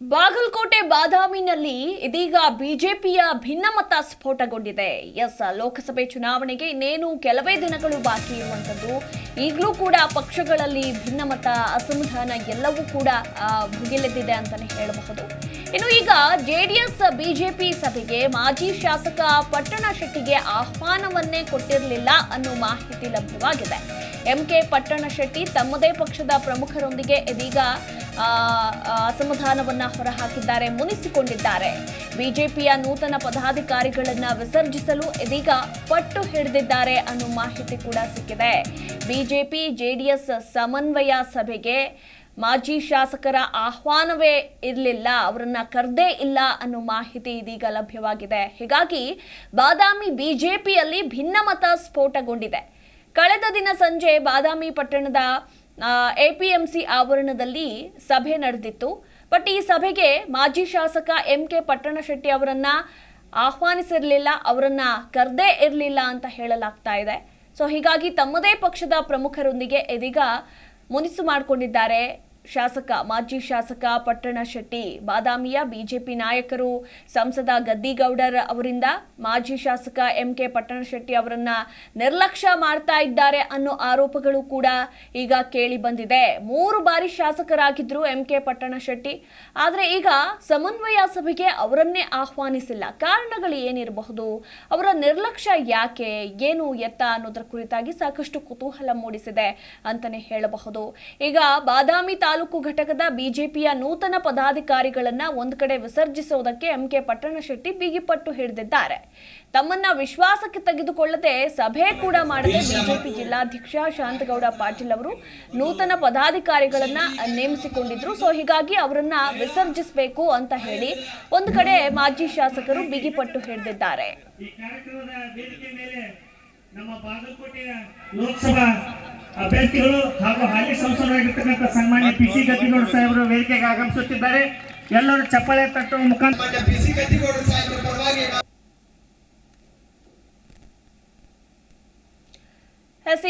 ಬಾಗಲಕೋಟೆ ಬಾದಾಮಿನಲ್ಲಿ ಇದೀಗ ಬಿಜೆಪಿಯ ಭಿನ್ನಮತ ಸ್ಫೋಟಗೊಂಡಿದೆ. ಎಸ್, ಲೋಕಸಭೆ ಚುನಾವಣೆಗೆ ಇನ್ನೇನು ಕೆಲವೇ ದಿನಗಳು ಬಾಕಿ ಇರುವಂಥದ್ದು. ಈಗಲೂ ಕೂಡ ಪಕ್ಷಗಳಲ್ಲಿ ಭಿನ್ನಮತ, ಅಸಮಾಧಾನ ಎಲ್ಲವೂ ಕೂಡ ಮುಗಿಲೆದ್ದಿದೆ ಅಂತಾನೆ ಹೇಳಬಹುದು. ಇನ್ನು ಈಗ ಜೆಡಿಎಸ್, ಬಿಜೆಪಿ ಸಭೆಗೆ ಮಾಜಿ ಶಾಸಕ ಪಟ್ಟಣ ಶೆಟ್ಟಿಗೆ ಆಹ್ವಾನವನ್ನೇ ಕೊಟ್ಟಿರಲಿಲ್ಲ ಅನ್ನೋ ಮಾಹಿತಿ ಲಭ್ಯವಾಗಿದೆ. ಎಂಕೆ ಪಟ್ಟಣ ಶೆಟ್ಟಿ ತಮ್ಮದೇ ಪಕ್ಷದ ಪ್ರಮುಖರೊಂದಿಗೆ ಇದೀಗ ಅಸಮಾಧಾನವನ್ನ ಹೊರಹಾಕಿದ್ದಾರೆ, ಮುನಿಸಿಕೊಂಡಿದ್ದಾರೆ. ಬಿಜೆಪಿಯ ನೂತನ ಪದಾಧಿಕಾರಿಗಳನ್ನು ವಿಸರ್ಜಿಸಲು ಇದೀಗ ಪಟ್ಟು ಹಿಡಿದಿದ್ದಾರೆ ಅನ್ನೋ ಮಾಹಿತಿ ಕೂಡ ಸಿಕ್ಕಿದೆ. ಬಿಜೆಪಿ, ಜೆಡಿಎಸ್ ಸಮನ್ವಯ ಸಭೆಗೆ ಮಾಜಿ ಶಾಸಕರ ಆಹ್ವಾನವೇ ಇರಲಿಲ್ಲ, ಅವರನ್ನ ಕರೆದೇ ಇಲ್ಲ ಅನ್ನೋ ಮಾಹಿತಿ ಇದೀಗ ಲಭ್ಯವಾಗಿದೆ. ಹೀಗಾಗಿ ಬಾದಾಮಿ ಬಿಜೆಪಿಯಲ್ಲಿ ಭಿನ್ನಮತ ಸ್ಫೋಟಗೊಂಡಿದೆ. ಕಳೆದ ದಿನ ಸಂಜೆ ಬಾದಾಮಿ ಪಟ್ಟಣದ ಎಪಿಎಂಸಿ ಆವರಣದಲ್ಲಿ ಸಭೆ ನಡೆದಿತ್ತು. ಬಟ್ ಈ ಸಭೆಗೆ ಮಾಜಿ ಶಾಸಕ ಎಂ ಕೆ ಪಟ್ಟಣಶೆಟ್ಟಿ ಅವರನ್ನ ಆಹ್ವಾನಿಸಿರಲಿಲ್ಲ, ಅವರನ್ನ ಕರೆದೇ ಇರಲಿಲ್ಲ ಅಂತ ಹೇಳಲಾಗ್ತಾ ಇದೆ. ಸೊ ಹೀಗಾಗಿ ತಮ್ಮದೇ ಪಕ್ಷದ ಪ್ರಮುಖರೊಂದಿಗೆ ಇದೀಗ ಮುನಿಸು ಮಾಡಿಕೊಂಡಿದ್ದಾರೆ ಶಾಸಕ, ಮಾಜಿ ಶಾಸಕ ಪಟ್ಟಣ ಶೆಟ್ಟಿ, ಬಾದಾಮಿಯ ಬಿಜೆಪಿ ನಾಯಕರು, ಸಂಸದ ಗದ್ದಿಗೌಡರ್ ಅವರಿಂದ ಮಾಜಿ ಶಾಸಕ ಎಂ ಕೆ ಪಟ್ಟಣ ಶೆಟ್ಟಿ ಅವರನ್ನ ನಿರ್ಲಕ್ಷ್ಯ ಮಾಡ್ತಾ ಇದ್ದಾರೆ ಅನ್ನೋ ಆರೋಪಗಳು ಕೂಡ ಈಗ ಕೇಳಿ ಬಂದಿದೆ. ಮೂರು ಬಾರಿ ಶಾಸಕರಾಗಿದ್ರು ಎಂ ಕೆ ಪಟ್ಟಣ ಶೆಟ್ಟಿ. ಆದ್ರೆ ಈಗ ಸಮನ್ವಯ ಸಭೆಗೆ ಅವರನ್ನೇ ಆಹ್ವಾನಿಸಿಲ್ಲ. ಕಾರಣಗಳು ಏನಿರಬಹುದು? ಅವರ ನಿರ್ಲಕ್ಷ್ಯ ಯಾಕೆ? ಏನು ಎತ್ತ ಅನ್ನೋದರ ಕುರಿತಾಗಿ ಸಾಕಷ್ಟು ಕುತೂಹಲ ಮೂಡಿಸಿದೆ ಅಂತಾನೆ ಹೇಳಬಹುದು. ಈಗ ಬಾದಾಮಿ ಘಟಕದ ಬಿಜೆಪಿಯ ನೂತನ ಪದಾಧಿಕಾರಿಗಳನ್ನ ಒಂದ್ ಕಡೆ ವಿಸರ್ಜಿಸೋದಕ್ಕೆ ಎಂಕೆ ಪಟ್ಟಣಶೆಟ್ಟಿ ಬಿಗಿಪಟ್ಟು ಹಿಡಿದಿದ್ದಾರೆ. ತಮ್ಮನ್ನ ವಿಶ್ವಾಸಕ್ಕೆ ತೆಗೆದುಕೊಳ್ಳದೆ ಸಭೆ ಕೂಡ ಮಾಡದೆ ಬಿಜೆಪಿ ಜಿಲ್ಲಾಧ್ಯಕ್ಷ ಶಾಂತಗೌಡ ಪಾಟೀಲ್ ಅವರು ನೂತನ ಪದಾಧಿಕಾರಿಗಳನ್ನ ನೇಮಿಸಿಕೊಂಡಿದ್ರು. ಸೊ ಹೀಗಾಗಿ ಅವರನ್ನ ವಿಸರ್ಜಿಸಬೇಕು ಅಂತ ಹೇಳಿ ಒಂದು ಕಡೆ ಮಾಜಿ ಶಾಸಕರು ಬಿಗಿಪಟ್ಟು ಹಿಡಿದಿದ್ದಾರೆ. ಅಭ್ಯರ್ಥಿಗಳು ಹಾಗೂ ಹಾಲಿ ಸಂಸದರಾಗಿರ್ತಕ್ಕಂಥ ಸನ್ಮಾನ್ಯ ಪಿ ಸಿ ಗದ್ದಿಗೌಡ ಸಾಹೇಬರು ವೇದಿಕೆಗೆ ಆಗಮಿಸುತ್ತಿದ್ದಾರೆ. ಎಲ್ಲರೂ ಚಪ್ಪಾಳೆ ತಟ್ಟುವ ಮುಖಾಂತರ ಪಿ ಸಿ ಗದ್ದಿಗೌಡ ಸಾಹೇಬರ ಪರವಾಗಿ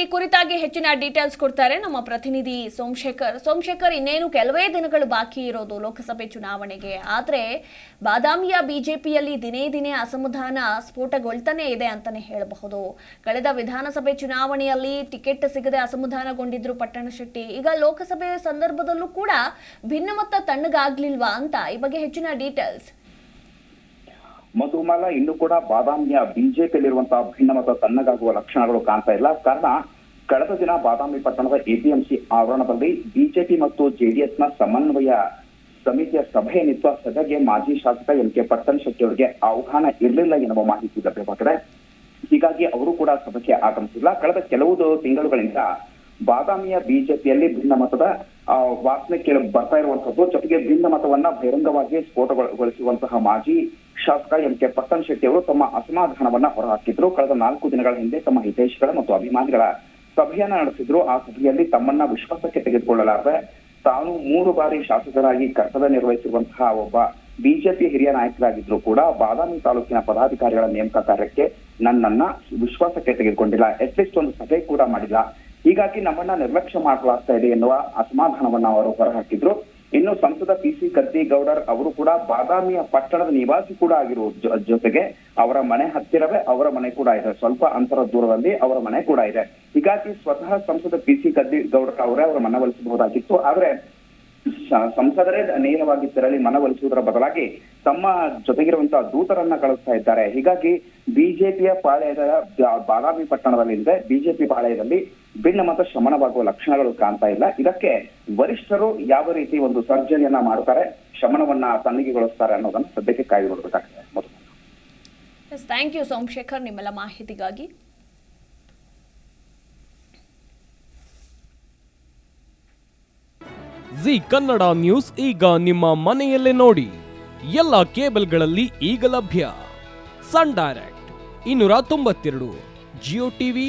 ಈ ಕುರಿತಾಗಿ ಹೆಚ್ಚಿನ ಡೀಟೇಲ್ಸ್ ಕೊಡ್ತಾರೆ ನಮ್ಮ ಪ್ರತಿನಿಧಿ ಸೋಮಶೇಖರ್. ಸೋಮಶೇಖರ್, ಇನ್ನೇನು ಕೆಲವೇ ದಿನಗಳು ಬಾಕಿ ಇರೋದು ಲೋಕಸಭೆ ಚುನಾವಣೆಗೆ, ಆದರೆ ಬಾದಾಮಿಯ ಬಿಜೆಪಿಯಲ್ಲಿ ದಿನೇ ದಿನೇ ಅಸಮಾಧಾನ ಸ್ಫೋಟಗೊಳ್ತಾನೆ ಇದೆ ಅಂತಲೇ ಹೇಳಬಹುದು. ಕಳೆದ ವಿಧಾನಸಭೆ ಚುನಾವಣೆಯಲ್ಲಿ ಟಿಕೆಟ್ ಸಿಗದೆ ಅಸಮಾಧಾನಗೊಂಡಿದ್ರು ಪಟ್ಟಣಶೆಟ್ಟಿ ಈಗ ಲೋಕಸಭೆ ಸಂದರ್ಭದಲ್ಲೂ ಕೂಡ ಭಿನ್ನಮತ ತಣ್ಣಗಾಗ್ಲಿಲ್ವಾ ಅಂತ ಈ ಬಗ್ಗೆ ಹೆಚ್ಚಿನ ಡೀಟೇಲ್ಸ್ ಮಧುಮಾಲ, ಇನ್ನು ಕೂಡ ಬಾದಾಮಿಯ ಬಿಜೆಪಿಯಲ್ಲಿರುವಂತಹ ಭಿನ್ನಮತ ತಣ್ಣಗಾಗುವ ಲಕ್ಷಣಗಳು ಕಾಣ್ತಾ ಇಲ್ಲ. ಕಾರಣ, ಕಳೆದ ದಿನ ಬಾದಾಮಿ ಪಟ್ಟಣದ ಎಪಿಎಂಸಿ ಆವರಣದಲ್ಲಿ ಬಿಜೆಪಿ ಮತ್ತು ಜೆಡಿಎಸ್ನ ಸಮನ್ವಯ ಸಮಿತಿಯ ಸಭೆ ನಿಂತ ಸಭೆಗೆ ಮಾಜಿ ಶಾಸಕ ಎಂ ಕೆ ಪಟ್ಟಣ ಶೆಟ್ಟಿ ಅವರಿಗೆ ಆಹ್ವಾನ ಇರಲಿಲ್ಲ ಎನ್ನುವ ಮಾಹಿತಿ ಲಭ್ಯವಾಗಿದೆ ಹೀಗಾಗಿ ಅವರು ಕೂಡ ಸಭೆಗೆ ಆಗಮಿಸಿಲ್ಲ. ಕಳೆದ ಕೆಲವು ತಿಂಗಳುಗಳಿಂದ ಬಾದಾಮಿಯ ಬಿಜೆಪಿಯಲ್ಲಿ ಭಿನ್ನ ಮತದ ವಾಸನೆ ಕೇಳಿ ಬರ್ತಾ ಇರುವಂತದ್ದು ಜೊತೆಗೆ ಭಿನ್ನ ಮತವನ್ನ ಬಹಿರಂಗವಾಗಿ ಸ್ಫೋಟಗೊಳಿಸುವಂತಹ ಮಾಜಿ ಶಾಸಕ ಎಂ ಕೆ ಪಟ್ಟಣ ಶೆಟ್ಟಿ ಅವರು ತಮ್ಮ ಅಸಮಾಧಾನವನ್ನ ಹೊರಹಾಕಿದ್ರು. ಕಳೆದ ನಾಲ್ಕು ದಿನಗಳ ಹಿಂದೆ ತಮ್ಮ ಹಿತೈಷಿಗಳ ಮತ್ತು ಅಭಿಮಾನಿಗಳ ಸಭೆಯನ್ನ ನಡೆಸಿದ್ರು. ಆ ಸಭೆಯಲ್ಲಿ ತಮ್ಮನ್ನ ವಿಶ್ವಾಸಕ್ಕೆ ತೆಗೆದುಕೊಳ್ಳಲಾರದೆ ತಾನು ಮೂರು ಬಾರಿ ಶಾಸಕರಾಗಿ ಕರ್ತವ್ಯ ನಿರ್ವಹಿಸಿರುವಂತಹ ಒಬ್ಬ ಬಿಜೆಪಿ ಹಿರಿಯ ನಾಯಕರಾಗಿದ್ರು ಕೂಡ ಬಾದಾಮಿ ತಾಲೂಕಿನ ಪದಾಧಿಕಾರಿಗಳ ನೇಮಕ ಕಾರ್ಯಕ್ಕೆ ನನ್ನನ್ನ ವಿಶ್ವಾಸಕ್ಕೆ ತೆಗೆದುಕೊಂಡಿಲ್ಲ. ಅಟ್ಲೀಸ್ಟ್ ಒಂದು ಸಭೆ ಕೂಡ ಮಾಡಿಲ್ಲ. ಹೀಗಾಗಿ ನಮ್ಮನ್ನ ನಿರ್ಲಕ್ಷ್ಯ ಮಾಡಲಾಗ್ತಾ ಇದೆ ಎನ್ನುವ ಅಸಮಾಧಾನವನ್ನ ಅವರು ಹೊರಹಾಕಿದ್ರು. ಇನ್ನು ಸಂಸದ ಪಿ ಸಿ ಗದ್ದಿಗೌಡರ್ ಅವರು ಕೂಡ ಬಾದಾಮಿಯ ಪಟ್ಟಣದ ನಿವಾಸಿ ಕೂಡ ಆಗಿರುವ ಜೊತೆಗೆ ಅವರ ಮನೆ ಹತ್ತಿರವೇ ಅವರ ಮನೆ ಕೂಡ ಇದೆ. ಸ್ವಲ್ಪ ಅಂತರ ದೂರದಲ್ಲಿ ಅವರ ಮನೆ ಕೂಡ ಇದೆ. ಹೀಗಾಗಿ ಸ್ವತಃ ಸಂಸದ ಪಿ ಸಿ ಕದ್ದಿಗೌಡರ್ ಅವರೇ ಅವರ ಮನವೊಲಿಸಬಹುದಾಗಿತ್ತು ಆದ್ರೆ ಸಂಸದರೇ ನೇರವಾಗಿ ತೆರಳಿ ಮನವೊಲಿಸುವುದರ ಬದಲಾಗಿ ತಮ್ಮ ಜೊತೆಗಿರುವಂತಹ ದೂತರನ್ನ ಕಳಿಸ್ತಾ ಇದ್ದಾರೆ. ಹೀಗಾಗಿ ಬಿಜೆಪಿಯ ಪಾಳೆಯದ ಬಾದಾಮಿ ಬಾದಾಮಿ ಪಟ್ಟಣದಲ್ಲಿದೆ. ಬಿಜೆಪಿ ಪಾಳೆಯದಲ್ಲಿ ಭಿನ್ನಮತ ಶಮನವಾಗುವ ಲಕ್ಷಣಗಳು ಕಾಣ್ತಾ ಇಲ್ಲ. ಇದಕ್ಕೆ ವರಿಷ್ಠರು ಯಾವ ರೀತಿ ಒಂದು ಸರ್ಜರಿಯನ್ನ ಮಾಡ್ತಾರೆ ಶಮನವನ್ನ ತಣ್ಣಗೆಗೊಳಿಸ್ತಾರೆ ಅನ್ನೋದನ್ನ ಸದ್ಯಕ್ಕೆ ಕಾಯ್ದು ನೋಡ್ಬೇಕಾಗ್ತದೆ. ಮೊದಲು. ಥ್ಯಾಂಕ್ ಯು ಸೋಮಶೇಖರ್ ನಿಮ್ಮೆಲ್ಲ ಮಾಹಿತಿಗಾಗಿ. ಜಿ ಕನ್ನಡ ನ್ಯೂಸ್ ಈಗ ನಿಮ್ಮ ಮನೆಯಲ್ಲೇ ನೋಡಿ. ಎಲ್ಲ ಕೇಬಲ್ಗಳಲ್ಲಿ ಈಗ ಲಭ್ಯ. ಸನ್ ಡೈರೆಕ್ಟ್ ಇನ್ನೂರ ತೊಂಬತ್ತೆರಡು ಜಿಯೋ ಟಿವಿ